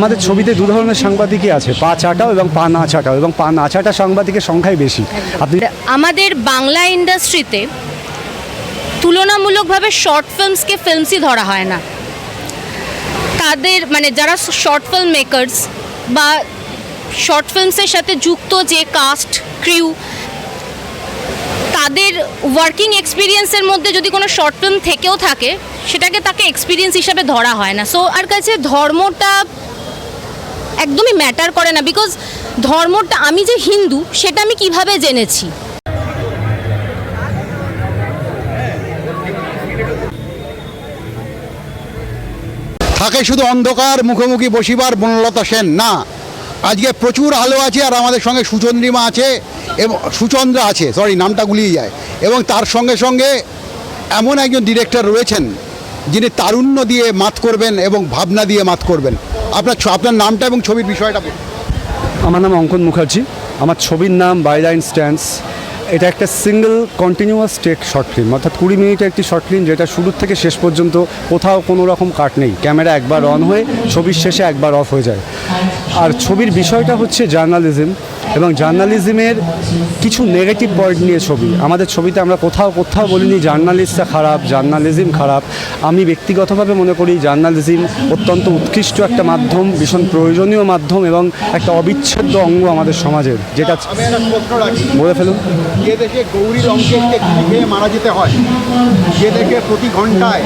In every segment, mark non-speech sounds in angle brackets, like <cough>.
আমাদের ছবিতে দু ধরনের সাংবাদিকই আছে, পা চাটাও এবং পা না চাটাও এবং পা না চাটা সাংবাদিকের সংখ্যাই বেশি। আপনি আমাদের বাংলা ইন্ডাস্ট্রিতে তুলনামূলকভাবে শর্ট ফিল্মসকে ফিল্মসই ধরা হয় না। তাদের মানে যারা শর্ট ফিল্ম মেকার্স বা শর্ট ফিল্মসের সাথে যুক্ত যে কাস্ট ক্রিউ তাদের ওয়ার্কিং এক্সপিরিয়েন্সের মধ্যে যদি কোনো শর্ট ফিল্ম থেকেও থাকে, সেটাকে তাকে এক্সপিরিয়েন্স হিসাবে ধরা হয় না। সো আর কাছে ধর্মটা একদমই ম্যাটার করে না বিকজ ধর্মটা, আমি যে হিন্দু, সেটা আমি কীভাবে জেনেছি? থাকে শুধু অন্ধকার, মুখোমুখি বসিবার বনলতা সেন, না। আজকে প্রচুর আলো আছে আর আমাদের সঙ্গে সুচন্দ্রিমা আছে, এবং সুচন্দ্রা আছে সরি নামটা গুলিয়ে যায়। এবং তার সঙ্গে সঙ্গে এমন একজন ডিরেক্টর রয়েছেন যিনি তারুণ্য দিয়ে মাত করবেন এবং ভাবনা দিয়ে মাত করবেন। আপনার আপনার নামটা এবং ছবির বিষয়টা আমার নাম অঙ্কন মুখার্জি। আমার ছবির নাম বাইলাইন স্ট্যান্ডস এটা একটা single continuous take short film অর্থাৎ কুড়ি মিনিটের একটি শর্ট ফিল্ম যেটা শুরুর থেকে শেষ পর্যন্ত কোথাও কোনো রকম কাট নেই। ক্যামেরা একবার অন হয়ে, ছবির শেষে একবার অফ হয়ে যায়। আর ছবির বিষয়টা হচ্ছে জার্নালিজম এবং জার্নালিজমের কিছু নেগেটিভ পয়েন্ট নিয়ে ছবি। আমাদের ছবিতে আমরা কোথাও কোথাও বলিনি জার্নালিস্টটা খারাপ জার্নালিজম খারাপ। আমি ব্যক্তিগতভাবে মনে করি জার্নালিজম অত্যন্ত উৎকৃষ্ট একটা মাধ্যম, ভীষণ প্রয়োজনীয় মাধ্যম এবং একটা অবিচ্ছেদ্য অঙ্গ আমাদের সমাজের, যেটা বলে ফেলুন। যে দেশে গৌরী লঙ্কেশকে গুলি খেয়ে মারা যেতে হয় যে দেশে প্রতি ঘন্টায়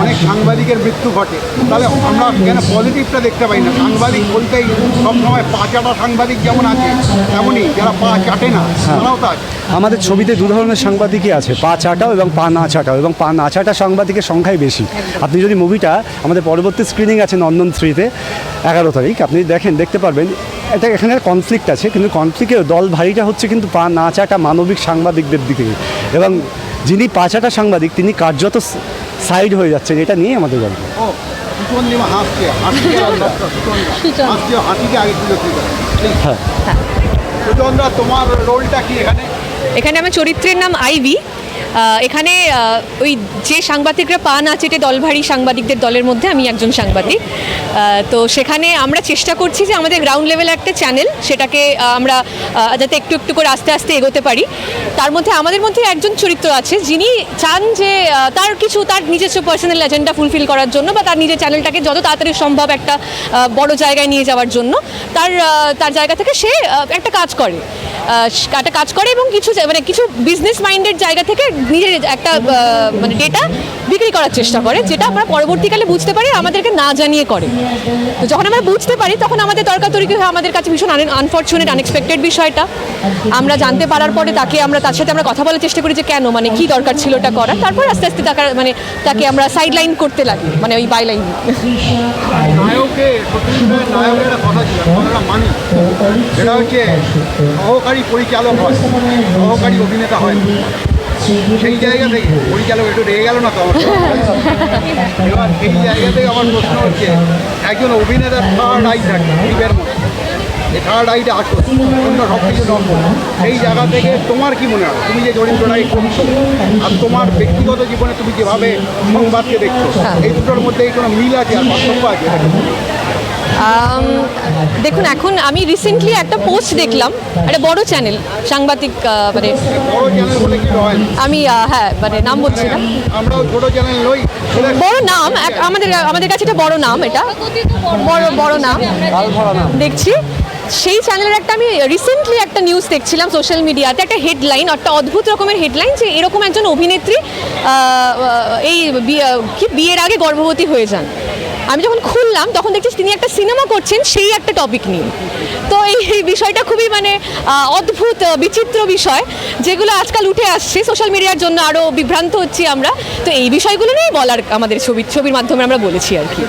অনেক সাংবাদিকের মৃত্যু ঘটে তাহলে আমরা কেন পজিটিভটা দেখতে পাই না? সাংবাদিক বলতেই সবসময় পা চাটা সাংবাদিক যেমন আছে তেমনই যারা পা চাটে না তারাও তা আছে। আমাদের ছবিতে দু ধরনের সাংবাদিকই আছে পা চাটাও এবং পা না চাটাও এবং পা না চাটা সাংবাদিকের সংখ্যাই বেশি। আপনি যদি মুভিটা আমাদের পরবর্তী স্ক্রিনিং আছে নন্দন থ্রিতে এগারো তারিখ আপনি দেখেন দেখতে পারবেন এটা এখানে কনফ্লিক্ট আছে কিন্তু কনফ্লিক্টের দল ভারীটা হচ্ছে কিন্তু পা না চাটা মানবিক সাংবাদিকদের দিকে এবং যিনি পা চাটা সাংবাদিক তিনি কার্যত সাইড হয়ে যাচ্ছেন এটা নিয়ে আমাদের গল্প। <laughs> তুলে হ্যাঁ। তোমার রোলটা কি এখানে? এখানে আমার চরিত্রের নাম আইভি। এখানে ওই যে সাংবাদিকরা পা না চেটে দলভারী সাংবাদিকদের দলের মধ্যে আমি একজন সাংবাদিক। তো সেখানে আমরা চেষ্টা করছি যে আমাদের গ্রাউন্ড লেভেলে একটা চ্যানেল সেটাকে আমরা যাতে একটু একটু করে আস্তে আস্তে এগোতে পারি। তার মধ্যে, আমাদের মধ্যে একজন চরিত্র আছে, যিনি চান যে তার কিছু, তার নিজস্ব পার্সোনাল এজেন্ডা ফুলফিল করার জন্য বা তার নিজের চ্যানেলটাকে যত তাড়াতাড়ি সম্ভব একটা বড় জায়গায় নিয়ে যাওয়ার জন্য, তার তার জায়গা থেকে সে একটা কাজ করে। একটা কাজ করে এবং কিছু মানে কিছু বিজনেস মাইন্ডেড জায়গা থেকে নিজের একটা মানে ডেটা বিক্রি করার চেষ্টা করে, যেটা আমরা পরবর্তীকালে বুঝতে পারি, আমাদেরকে না জানিয়ে করে। তো যখন আমরা বুঝতে পারি, তখন আমাদের তর্কাতর্কি হয় আমাদের কাছে ভীষণ আনফর্চুনেট আনএক্সপেক্টেড বিষয়টা। আমরা জানতে পারার পরে তাকে আমরা, তার সাথে আমরা কথা বলার চেষ্টা করি যে কেন মানে কি দরকার ছিল ওটা করার। তারপর আস্তে আস্তে তাকে মানে তাকে আমরা সাইড লাইন করতে লাগি মানে ওই বাই লাইন নায়কে নায়কের কথা সহকারী পরিচালক হয়, সহকারী অভিনেতা হয়। সেই জায়গা থেকে পরিচালক একটু রেগে গেল না তো আমার এবার সেই জায়গা থেকে আমার প্রশ্ন হচ্ছে, একজন অভিনেতার থার্ড আই থাকে এই থার্ড আইটা আসো অন্য সব কিছু নম্বর সেই জায়গা থেকে তোমার কি মনে হয়? তুমি যে চরিত্রটাই করছ, আর তোমার ব্যক্তিগত জীবনে তুমি যেভাবে সংবাদকে দেখছ, এই দুটোর মধ্যে কোনো মিল আছে আর পার্থক্য আছে? দেখুন এখন আমি রিসেন্টলি একটা পোস্ট দেখলাম একটা বড় চ্যানেল সাংবাদিক মানে বড় চ্যানেল বলে কি আমি হ্যাঁ মানে নাম বলছি না। বড় নাম আমাদের আমাদের কাছে এটা বড় নাম এটা। বড় বড় নাম। দেখছি। সেই চ্যানেলের একটা আমি রিসেন্টলি একটা নিউজ দেখছিলাম সোশ্যাল মিডিয়াতে একটা হেডলাইন একটা অদ্ভুত রকমের হেডলাইন যে এরকম একজন অভিনেত্রী এই বিয়ে- কি বিয়ের আগে গর্ভবতী হয়ে যান। আমি যখন খুললাম তখন দেখছি তিনি একটা সিনেমা করছেন সেই একটা টপিক নিয়ে। তো এই বিষয়টা খুবই মানে অদ্ভুত বিচিত্র বিষয় যেগুলো আজকাল উঠে আসছে। সোশ্যাল মিডিয়ার জন্য আরও বিভ্রান্ত হচ্ছি আমরা। তো এই বিষয়গুলো নিয়েই বলার আমাদের ছবি ছবির মাধ্যমে আমরা বলেছি আর কি।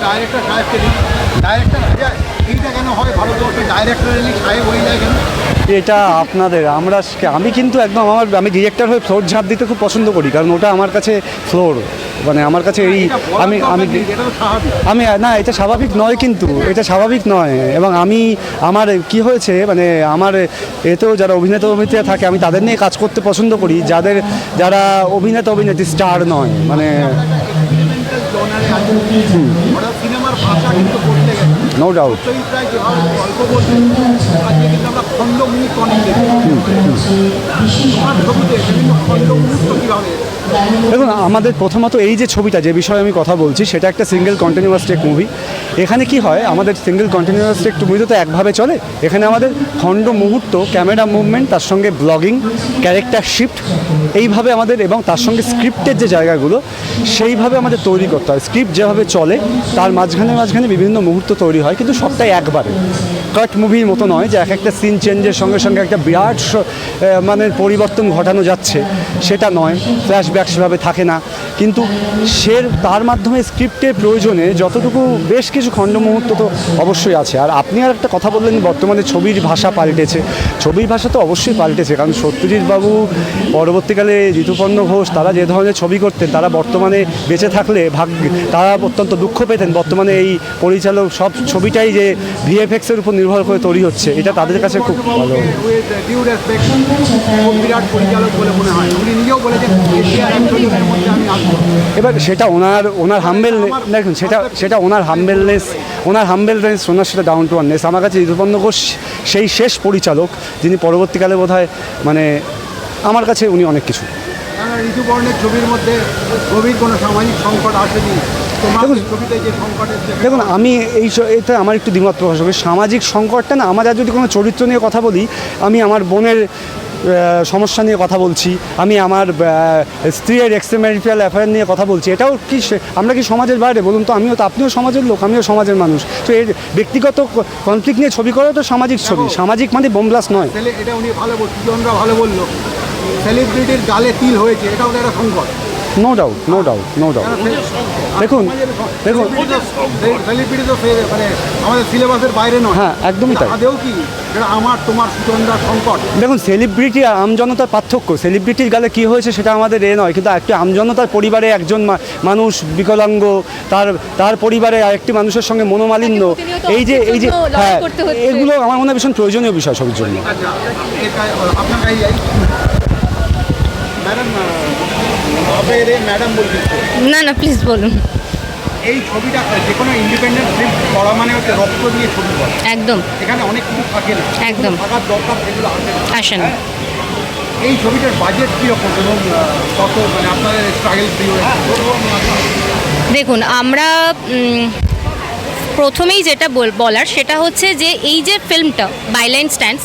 হয় হয়ে এটা আপনাদের আমরা আমি কিন্তু একদম আমার আমি ডিরেক্টর হয়ে ফ্লোর ঝাঁপ দিতে খুব পছন্দ করি কারণ ওটা আমার কাছে ফ্লোর মানে আমার কাছে এই আমি আমি আমি না এটা স্বাভাবিক নয় কিন্তু এটা স্বাভাবিক নয়। এবং আমি আমার কি হয়েছে মানে আমার এতেও যারা অভিনেতা অভিনেত্রীরা থাকে আমি তাদের নিয়ে কাজ করতে পছন্দ করি যাদের যারা অভিনেতা অভিনেত্রী স্টার নয় মানে নো ডাউট সত্যজিৎ দেখুন, আমাদের প্রথমত এই যে ছবিটা, যে বিষয়ে আমি কথা বলছি, সেটা একটা সিঙ্গেল কন্টিনিউয়াস টেক মুভি এখানে কি হয়, আমাদের সিঙ্গেল কন্টিনিউয়াস টেক মুভি তো একভাবে চলে। এখানে আমাদের খণ্ড মুহূর্ত ক্যামেরা মুভমেন্ট তার সঙ্গে ব্লগিং ক্যারেক্টার শিফট এইভাবে আমাদের এবং তার সঙ্গে স্ক্রিপ্টের যে জায়গাগুলো, সেইভাবে আমাদের তৈরি করতে হয়। স্ক্রিপ্ট যেভাবে চলে, তার মাঝখানে মাঝখানে বিভিন্ন মুহূর্ত তৈরি হয়, কিন্তু সবটাই একবারে। কাট মুভির মতো নয় যে এক একটা সিন চেঞ্জের সঙ্গে সঙ্গে একটা বিরাট মানে পরিবর্তন ঘটানো যাচ্ছে। সেটা নয়। ফ্ল্যাশব্যাক সেভাবে থাকে না। কিন্তু সে তার মাধ্যমে স্ক্রিপ্টের প্রয়োজনে যতটুকু বেশ কিছু খণ্ড মুহূর্ত তো অবশ্যই আছে আর আপনি আর একটা কথা বললেন বর্তমানে ছবির ভাষা পাল্টেছে ছবির ভাষা তো অবশ্যই পাল্টেছে কারণ সত্যজিৎ বাবু পরবর্তীকালে ঋতুপর্ণ ঘোষ তারা যে ধরনের ছবি করতেন তারা বর্তমানে বেঁচে থাকলে ভাগ্য তারা অত্যন্ত দুঃখ পেতেন বর্তমানে এই পরিচালক সব ছবিটাই যে ভিএফএক্সের উপর নির্ভর করে তৈরি হচ্ছে এটা তাদের কাছে খুব ভালো বিরাট পরিচালক বলে মনে হয় উনি নিজেও বলেছেন এবার সেটা ওনার ওনার হাম্বেল দেখুন সেটা সেটা ওনার হাম্বেলনেস ওনার হাম্বেলনেস ওনার সেটা ডাউন টু আর্নেস আমার কাছে ঋতুপর্ণ ঘোষ সেই শেষ পরিচালক যিনি পরবর্তীকালে বোধ মানে আমার কাছে উনি অনেক কিছু। কেননা ঋতুবর্ণের ছবির মধ্যে গভীর কোনো সামাজিক সংকট আসেনি? দেখুন- আমি এই এতে আমার একটু দ্বিমত প্রকাশ হবে। সামাজিক সংকটটা না আমার আর যদি কোনো চরিত্র নিয়ে কথা বলি আমি আমার বোনের সমস্যা নিয়ে কথা বলছি। আমি আমার স্ত্রীর এক্সট্রিম্যারিটাল অ্যাফেয়ার নিয়ে কথা বলছি। এটাও কি আমরা কি সমাজের বাইরে? বলুন তো আমিও তো আপনিও সমাজের লোক আমিও সমাজের মানুষ। তো এর ব্যক্তিগত কনফ্লিক্ট নিয়ে ছবি করা তো সামাজিক ছবি। সামাজিক মানে বোমব্লাস নয়। এটা উনি ভালো বলছি ভালো বলল। সেলিব্রিটির গালে তিল হয়েছে এটাও একটা সংকট। No doubt no doubt no doubt দেখুন দেখুন। মানে আমাদের সিলেবাসের বাইরে নয় হ্যাঁ, একদমই তাই। কি আমার তোমার সংকট দেখুন সেলিব্রিটি আর আমজনতার পার্থক্য। সেলিব্রিটির গালে কি হয়েছে সেটা আমাদের এ নয় কিন্তু একটি আমজনতার পরিবারে একজন মানুষ বিকলাঙ্গ তার তার পরিবারে আরেকটি মানুষের সঙ্গে মনোমালিন্য এই যে এই যে হ্যাঁ করতে এগুলো আমার মনে হয় ভীষণ প্রয়োজনীয় বিষয় সবার জন্য। আচ্ছা আপনার ম্যাডাম ম্যাডাম না না প্লিজ বলুন। এই ছবিটা যে কোনো ইন্ডিপেন্ডেন্ট ফিল্ম করা মানে হচ্ছে রক্ত দিয়ে ছবি করা। একদম। এখানে অনেক কিছু থাকে না। একদম। থাকার দরকার সেগুলো আসে না। এই ছবিটার বাজেট কীরকম এবং কত মানে আপনাদের স্ট্রাগল দেখুন আমরা প্রথমেই যেটা বল- বলার সেটা হচ্ছে যে এই যে ফিল্মটা byline stands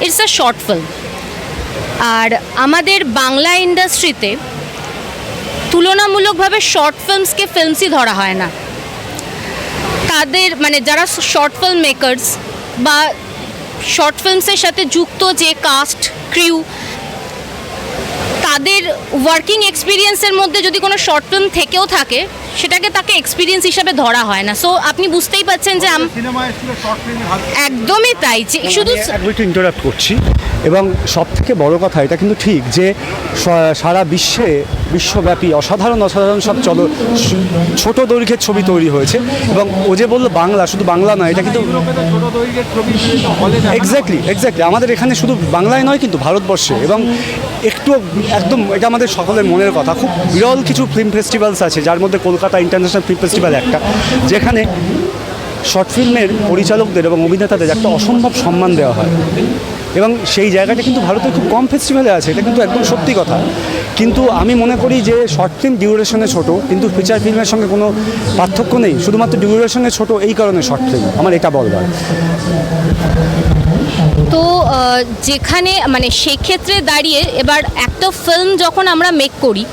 it's a short film আর আমাদের বাংলা ইন্ডাস্ট্রিতে তুলনামূলকভাবে শর্ট ফিল্মসকে ফিল্মসই ধরা হয় না। তাদের মানে যারা শর্ট ফিল্ম মেকারস বা শর্ট ফিল্মসের সাথে যুক্ত যে কাস্ট ক্রিউ তাদের ওয়ার্কিং এক্সপিরিয়েন্সের মধ্যে যদি কোনো শর্ট ফিল্ম থেকেও থাকে সেটাকে তাকে এক্সপিরিয়েন্স হিসাবে ধরা হয় না। সো আপনি বুঝতেই পারছেন যে একদমই তাই। যে শুধু আমি ইন্টারাপ্ট করছি এবং সব থেকে বড় কথা এটা কিন্তু ঠিক যে স- সারা বিশ্বে বিশ্বব্যাপী অসাধারণ অসাধারণ সব চল ছোট দৈর্ঘ্যের ছবি তৈরি হয়েছে এবং ও যে বলল বাংলা শুধু বাংলা নয় এটা কিন্তু এক্স্যাক্টলি এক্স্যাক্টলি আমাদের এখানে শুধু বাংলায় নয় কিন্তু ভারতবর্ষে এবং একটু একদম এটা আমাদের সকলের মনের কথা। খুব বিরল কিছু ফিল্ম ফেস্টিভ্যালস আছে যার মধ্যে কলকাতা ইন্টারন্যাশনাল ফিল্ম ফেস্টিভ্যাল একটা, যেখানে শর্ট ফিল্মের পরিচালকদের এবং অভিনেতাদের একটা অসম্ভব সম্মান দেওয়া হয়। এবং সেই জায়গাটা কিন্তু ভারতে খুব কম ফেস্টিভ্যালে আছে, এটা কিন্তু একদম সত্যি কথা। কিন্তু আমি মনে করি যে শর্ট ফিল্ম ডিউরেশনে ছোট, কিন্তু ফিচার ফিল্মের সঙ্গে কোনো পার্থক্য নেই। শুধুমাত্র ডিউরেশনে ছোট এই কারণে শর্ট ফিল্ম, আমার এটা বলবার। তো যেখানে মানে সেক্ষেত্রে দাঁড়িয়ে এবার একটা ফিল্ম যখন আমরা মেক করি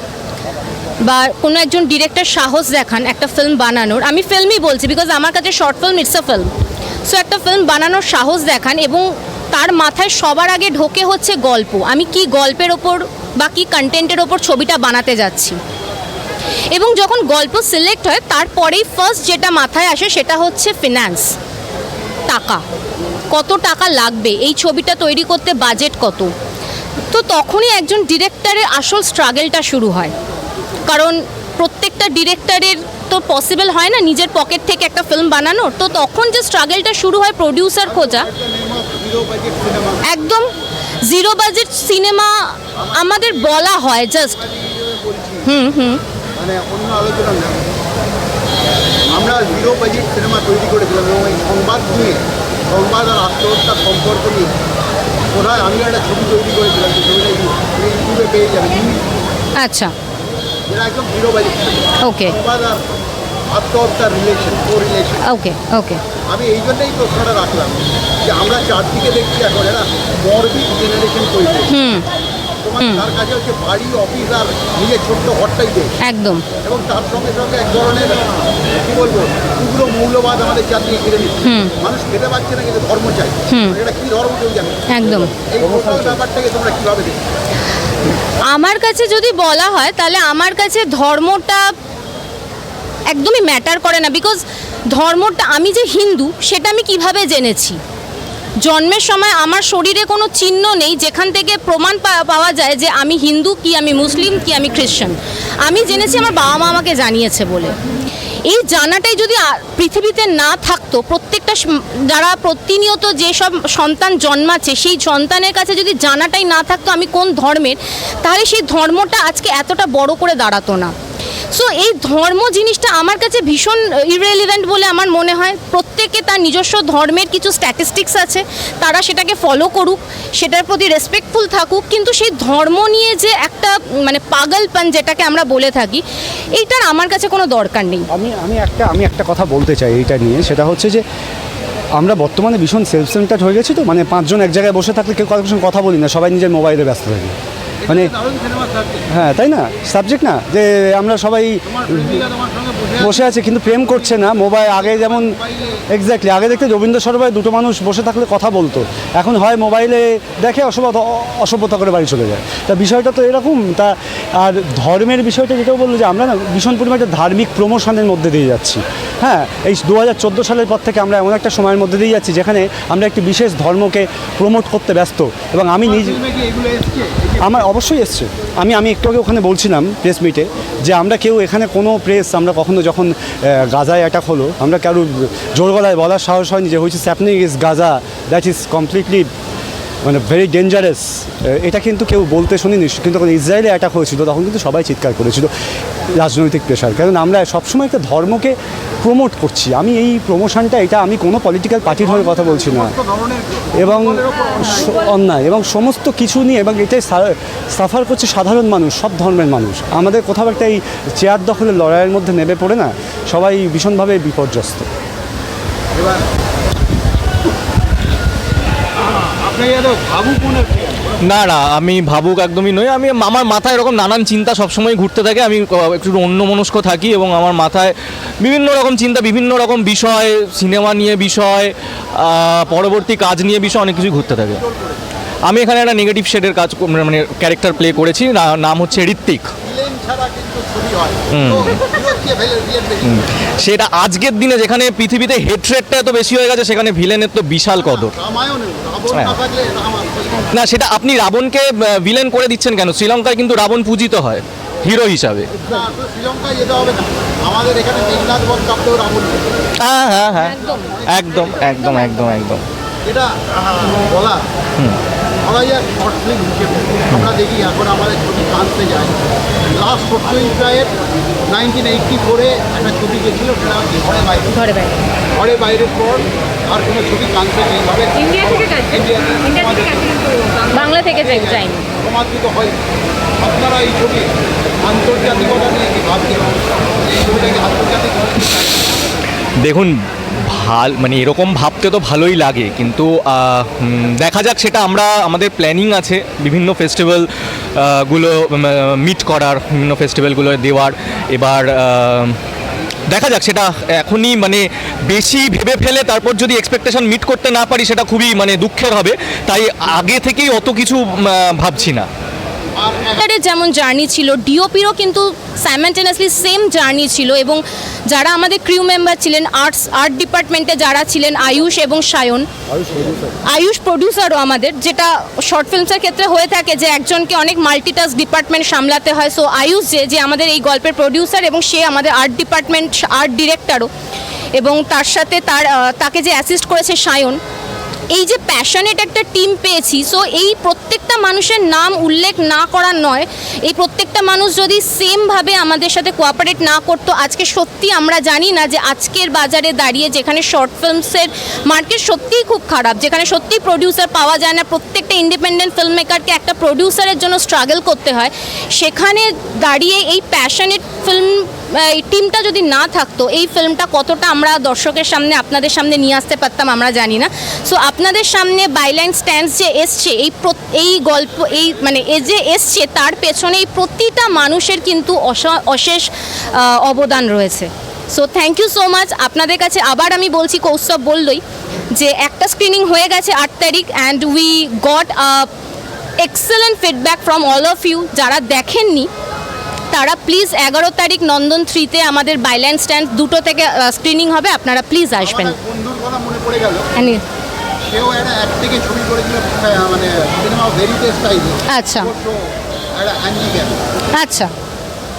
বা কোনো একজন ডিরেক্টর সাহস দেখান একটা ফিল্ম বানানোর। আমি ফিল্মই বলছি বিকজ আমার কাছে short film it's a film so একটা ফিল্ম বানানোর সাহস দেখান এবং তার মাথায় সবার আগে ঢোকে হচ্ছে গল্প। আমি কি গল্পের ওপর বা কি কন্টেন্টের ওপর ছবিটা বানাতে যাচ্ছি? এবং যখন গল্প সিলেক্ট হয়, তারপরেই ফার্স্ট যেটা মাথায় আসে সেটা হচ্ছে ফিনান্স টাকা। কত টাকা লাগবে? এই ছবিটা তৈরি করতে বাজেট কত? তো তখনই একজন ডিরেক্টরের আসল স্ট্রাগেলটা শুরু হয়। কারণ প্রত্যেকটা ডিরেক্টরের তো পসিবল হয় না নিজের পকেট থেকে একটা ফিল্ম বানানোর। তো তখন যে স্ট্রাগেলটা শুরু হয় প্রডিউসার খোঁজা একদম জিরো বাজেট সিনেমা আমাদের বলা হয় জাস্ট হুম হুম। মানে আমরা জিরো বাজেট সিনেমা তৈরি করেছিলাম এবং এই সংবাদ নিয়ে সংবাদ আর আত্মহত্যার সম্পর্ক নিয়ে কোথায় আমি একটা ছবি তৈরি করেছিলাম যে ছবিটা ইউটিউবে পেয়ে যাবেন আচ্ছা। একদম জিরো বাজেট ওকে আত্মহত্যার রিলেশন ও রিলেশন ওকে ওকে আমি এই জন্যই প্রশ্নটা রাখলাম যে আমরা চারদিকে দেখছি এখন এরা মরবিক জেনারেশন তৈরি। হুম। তার হচ্ছে বাড়ি অফিস আর নিজের ছোট্ট ঘরটাই একদম। এবং তার সঙ্গে সঙ্গে এক ধরনের কি বলব উগ্র মৌলবাদ আমাদের চারদিকে ঘিরে নিচ্ছে। মানুষ খেতে পাচ্ছে না কিন্তু ধর্ম চাই এটা কি ধর্ম কেউ জানে একদম। এই টোটাল ব্যাপারটাকে তোমরা কীভাবে দেখো আমার কাছে যদি বলা হয় তাহলে আমার কাছে ধর্মটা একদমই ম্যাটার করে না বিকজ ধর্মটা আমি যে হিন্দু সেটা আমি কীভাবে জেনেছি? জন্মের সময় আমার শরীরে কোনো চিহ্ন নেই, যেখান থেকে প্রমাণ পাওয়া যায় যে আমি হিন্দু কি আমি মুসলিম কি আমি খ্রিশ্চান আমি জেনেছি আমার বাবা মা আমাকে জানিয়েছে বলে। এই জানাটাই যদি পৃথিবীতে না থাকতো, প্রত্যেকটা যারা প্রতিনিয়ত যেসব সন্তান জন্মাচ্ছে, সেই সন্তানের কাছে যদি জানাটাই না থাকতো আমি কোন ধর্মের, তাহলে সেই ধর্মটা আজকে এতটা বড় করে দাঁড়াতো না। সো এই ধর্ম জিনিসটা আমার কাছে ভীষণ ইরেলিভেন্ট বলে আমার মনে হয়। প্রত্যেকে তার নিজস্ব ধর্মের কিছু স্ট্যাটিস্টিক্স আছে, তারা সেটাকে ফলো করুক, সেটার প্রতি রেসপেক্টফুল থাকুক, কিন্তু সেই ধর্ম নিয়ে যে একটা মানে পাগলপান যেটাকে আমরা বলে থাকি, এইটার আমার কাছে কোনো দরকার নেই। আমি আমি একটা আমি একটা কথা বলতে চাই এইটা নিয়ে, সেটা হচ্ছে যে আমরা বর্তমানে ভীষণ সেলফ সেন্টার্ড হয়ে গেছি তো মানে পাঁচজন এক জায়গায় বসে থাকলে কেউ কথা বলি না, সবাই নিজের মোবাইলে ব্যস্ত থাকি। মানে হ্যাঁ তাই না? সাবজেক্ট না যে আমরা সবাই বসে আছে। কিন্তু প্রেম করছে না। মোবাইল আগে যেমন এক্স্যাক্টলি আগে দেখতে রবীন্দ্র সরোবরে দুটো মানুষ বসে থাকলে কথা বলতো। এখন হয় মোবাইলে দেখে অসভ্যতা অসভ্যতা করে বাড়ি চলে যায়। তা বিষয়টা তো এরকম তা আর ধর্মের বিষয়টা যেটাও বলল যে আমরা না ভীষণ পরিমাণে একটা ধার্মিক প্রমোশনের মধ্যে দিয়ে যাচ্ছি। হ্যাঁ এই দু হাজার চোদ্দ সালের পর থেকে আমরা এমন একটা সময়ের মধ্যে দিয়ে যাচ্ছি যেখানে আমরা একটি বিশেষ ধর্মকে প্রমোট করতে ব্যস্ত। এবং আমি নিজে আমার অবশ্যই এসছে। আমি আমি একটু আগে ওখানে বলছিলাম প্রেস মিটে যে আমরা কেউ এখানে কোনো প্রেস আমরা কখনো যখন গাজায় অ্যাটাক হলো আমরা কারও জোর গলায় বলার সাহস হয়নি যে which is is Gaza that is completely মানে ভেরি ডেঞ্জারাস এটা কিন্তু কেউ বলতে শুনিনি। কিন্তু যখন ইসরায়েলে অ্যাটাক হয়েছিল, তখন কিন্তু সবাই চিৎকার করেছিল রাজনৈতিক প্রেশার কারণ আমরা সবসময় একটা ধর্মকে প্রমোট করছি। আমি এই প্রমোশনটা এটা আমি কোনো পলিটিক্যাল পার্টির হয়ে কথা বলছি না। এবং অন্যায়। এবং সমস্ত কিছু নিয়ে, এবং এটাই সাফার করছে সাধারণ মানুষ, সব ধর্মের মানুষ। আমাদের কোথাও একটা এই চেয়ার দখলের লড়াইয়ের মধ্যে নেমে পড়ে না? সবাই ভীষণভাবে বিপর্যস্ত। এবার না না আমি ভাবুক একদমই নই। আমি আমার মাথায় এরকম নানান চিন্তা সবসময় ঘুরতে থাকে। আমি একটু অন্য মনস্ক থাকি এবং আমার মাথায় বিভিন্ন রকম চিন্তা বিভিন্ন রকম বিষয় সিনেমা নিয়ে বিষয় পরবর্তী কাজ নিয়ে বিষয় অনেক কিছু ঘুরতে থাকে। আমি এখানে একটা নেগেটিভ শেডের কাজ মানে ক্যারেক্টার প্লে করেছি। না- নাম হচ্ছে ঋত্বিক সেটা আজকের দিনে যেখানে পৃথিবীতে হেট্রেটটা এত বেশি হয়ে গেছে সেখানে ভিলেনের তো বিশাল কদর। হ্যাঁ। না সেটা আপনি রাবণকে ভিলেন করে দিচ্ছেন কেন? শ্রীলঙ্কায় কিন্তু রাবণ পূজিত হয় হিরো হিসাবে। না তো শ্রীলঙ্কায় যেতে হবে না। আমাদের এখানে মেঘনাথ বধ কাপতেও রাবণ নেই। হ্যাঁ হ্যাঁ হ্যাঁ। একদম। একদম একদম একদম এটা বলা। বলা যায় শর্ট ফিল্ম হিসেবে আমরা দেখি এখন আমাদের ছবি কাঁদতে যায়। লাস্ট সত্যজিৎ রায়ের নাইনটিন এইটটি ফোরে একটা ছবি গেছিল সেটা হচ্ছে ঘরে বাইরে। ঘরে বাইরে। ঘরে বাইরের পর আর কোনো ছবি কাঁদতে এইভাবে ইন্ডিয়া থেকে বাংলা থেকে যাই- যাইনি সমাদৃত হয় আপনারা এই ছবি আন্তর্জাতিকতা নিয়ে কি ভাবছেন? এই ছবিটাকে আন্তর্জাতিক দেখুন ভালো মানে এরকম ভাবতে তো ভালোই লাগে। কিন্তু দেখা যাক সেটা আমরা, আমাদের প্ল্যানিং আছে বিভিন্ন ফেস্টিভ্যালগুলো মিট করার, বিভিন্ন ফেস্টিভ্যালগুলো দেওয়ার। এবার দেখা যাক সেটা এখনই মানে বেশি ভেবে ফেলে তারপর যদি এক্সপেকটেশন মিট করতে না পারি সেটা খুবই মানে দুঃখের হবে। তাই আগে থেকেই অত কিছু ভাবছি না। যেমন জার্নি ছিল ডিওপিরও কিন্তু সাইমেন্টেনাসলি সেম জার্নি ছিল এবং যারা আমাদের ক্রিউ মেম্বার ছিলেন আর্টস আর্ট ডিপার্টমেন্টে যারা ছিলেন, আয়ুষ এবং সায়ন, আয়ুষ প্রডিউসারও আমাদের, যেটা শর্ট ফিল্মসের ক্ষেত্রে হয়ে থাকে যে একজনকে অনেক মাল্টিটাস্ক ডিপার্টমেন্ট সামলাতে হয়। সো আয়ুষ যে যে আমাদের এই গল্পের প্রডিউসার এবং সে আমাদের আর্ট ডিপার্টমেন্ট আর্ট ডিরেক্টরও এবং তার সাথে তার তাকে যে অ্যাসিস্ট করেছে সায়ন এই যে প্যাশনেট একটা টিম পেয়েছি। সো এই প্রত্যেকটা মানুষের নাম উল্লেখ না করার নয়। এই প্রত্যেকটা মানুষ যদি সেমভাবে আমাদের সাথে কোঅপারেট না করতো, আজকে সত্যি আমরা জানি না যে আজকের বাজারে দাঁড়িয়ে যেখানে শর্ট ফিল্মসের মার্কেট সত্যিই খুব খারাপ, যেখানে সত্যি প্রডিউসার পাওয়া যায় না, প্রত্যেকটা ইন্ডিপেন্ডেন্ট ফিল্ম মেকারকে একটা প্রডিউসারের জন্য স্ট্রাগল করতে হয়। সেখানে দাঁড়িয়ে এই প্যাশনেট ফিল্ম এই টিমটা যদি না থাকতো, এই ফিল্মটা কতটা আমরা দর্শকের সামনে, আপনাদের সামনে নিয়ে আসতে পারতাম আমরা জানি না। সো আপনাদের সামনে বাইলাইন স্ট্যান্ডস যে এসছে এই এই গল্প এই মানে এ যে এসছে তার পেছনে এই প্রতিটা মানুষের কিন্তু অশেষ অবদান রয়েছে। So thank you so much আপনাদের কাছে আবার আমি বলছি কৌস্তব বললই যে একটা স্ক্রিনিং হয়ে গেছে আট তারিখ and we got excellent feedback from all of you যারা দেখেননি তারা প্লিজ এগারো তারিখ নন্দন থ্রিতে আমাদের বাইল্যান্ড স্ট্যান্ড দুটো থেকে স্ক্রিনিং হবে। আপনারা প্লিজ আসবেন। সেও একটা এক থেকে ছবি করেছিল মানে সিনেমা ভেরিতে স্টাইলে আচ্ছা। একটা হ্যান্ডিক্যাপ আচ্ছা।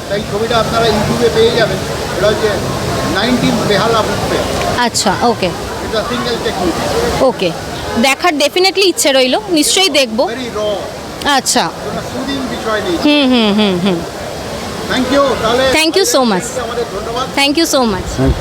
তাই ছবিটা আপনারা ইউটিউবে পেয়ে যাবেন। এটা হচ্ছে নাইনটিন বেহালা বুঝতে আচ্ছা ওকে এটা সিঙ্গেল টেকনিক ওকে দেখার ডেফিনেটলি ইচ্ছে রইল নিশ্চয়ই দেখব। আচ্ছা। হুম হুম হুম হুম। Thank you so much. আমাদের ধন্যবাদ। Thank you so much thank